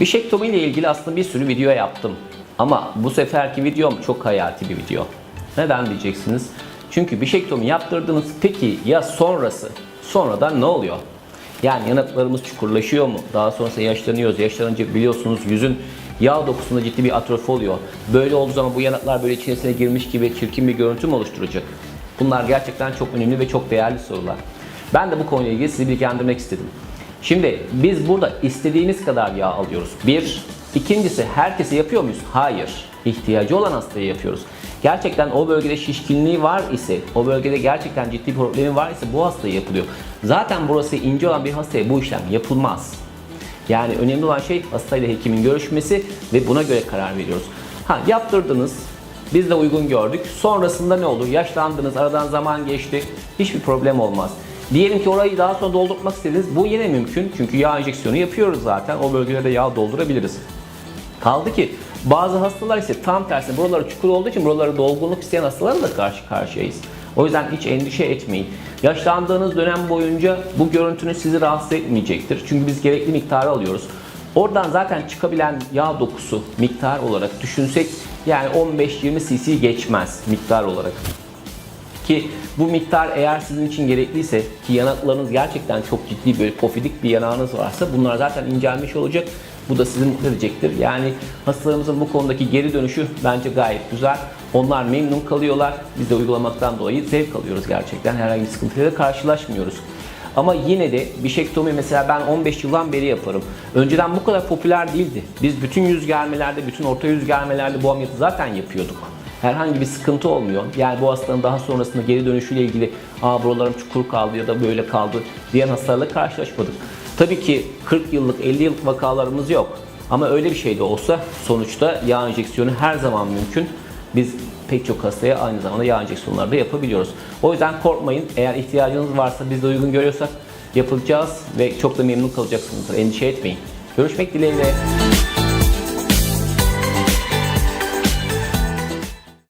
Bişektomi ile ilgili aslında bir sürü video yaptım. Ama bu seferki videom çok hayati bir video. Neden diyeceksiniz? Çünkü bişektomi yaptırdınız. Peki ya sonrası? Sonradan ne oluyor? Yani yanaklarımız çukurlaşıyor mu? Daha sonrasında yaşlanıyoruz. Yaşlanınca biliyorsunuz yüzün yağ dokusunda ciddi bir atrofi oluyor. Böyle olduğu zaman bu yanaklar böyle içerisine girmiş gibi çirkin bir görüntü mü oluşturacak? Bunlar gerçekten çok önemli ve çok değerli sorular. Ben de bu konuyla ilgili sizi bilgilendirmek istedim. Şimdi biz burada istediğiniz kadar yağ alıyoruz. Bir. İkincisi herkese yapıyor muyuz? Hayır. İhtiyacı olan hastaya yapıyoruz. Gerçekten o bölgede şişkinliği var ise, o bölgede gerçekten ciddi problemi var ise bu hastaya yapılıyor. Zaten burası ince olan bir hastaya bu işlem yapılmaz. Yani önemli olan şey hastayla hekimin görüşmesi ve buna göre karar veriyoruz. Ha yaptırdınız, biz de uygun gördük. Sonrasında ne olur? Yaşlandınız, aradan zaman geçti. Hiçbir problem olmaz. Diyelim ki orayı daha sonra doldurmak istediniz. Bu yine mümkün. Çünkü yağ enjeksiyonu yapıyoruz zaten. O bölgelerde yağ doldurabiliriz. Kaldı ki bazı hastalar ise tam tersine buraları çukur olduğu için buraları dolgunluk isteyen hastalarla da karşı karşıyayız. O yüzden hiç endişe etmeyin. Yaşlandığınız dönem boyunca bu görüntünün sizi rahatsız etmeyecektir. Çünkü biz gerekli miktarı alıyoruz. Oradan zaten çıkabilen yağ dokusu miktar olarak düşünsek yani 15-20 cc geçmez miktar olarak. Ki bu miktar eğer sizin için gerekliyse ki yanaklarınız gerçekten çok ciddi böyle pofidik bir yanağınız varsa bunlar zaten incelmiş olacak. Bu da sizi mutlu edecektir. Yani hastalarımızın bu konudaki geri dönüşü bence gayet güzel. Onlar memnun kalıyorlar. Biz de uygulamaktan dolayı zevk alıyoruz gerçekten. Herhangi bir sıkıntıyla karşılaşmıyoruz. Ama yine de bişektomi mesela ben 15 yıldan beri yaparım. Önceden bu kadar popüler değildi. Biz bütün yüz germelerde, bütün orta yüz germelerde bu ameliyatı zaten yapıyorduk herhangi bir sıkıntı olmuyor. Yani bu hastanın daha sonrasında geri dönüşüyle ilgili aa buralarım çukur kaldı ya da böyle kaldı diyen hastalarla karşılaşmadık. Tabii ki 40 yıllık 50 yıllık vakalarımız yok. Ama öyle bir şey de olsa sonuçta yağ enjeksiyonu her zaman mümkün. Biz pek çok hastaya aynı zamanda yağ enjeksiyonları da yapabiliyoruz. O yüzden korkmayın. Eğer ihtiyacınız varsa biz de uygun görüyorsak yapacağız ve çok da memnun kalacaksınızdır. Endişe etmeyin. Görüşmek dileğiyle.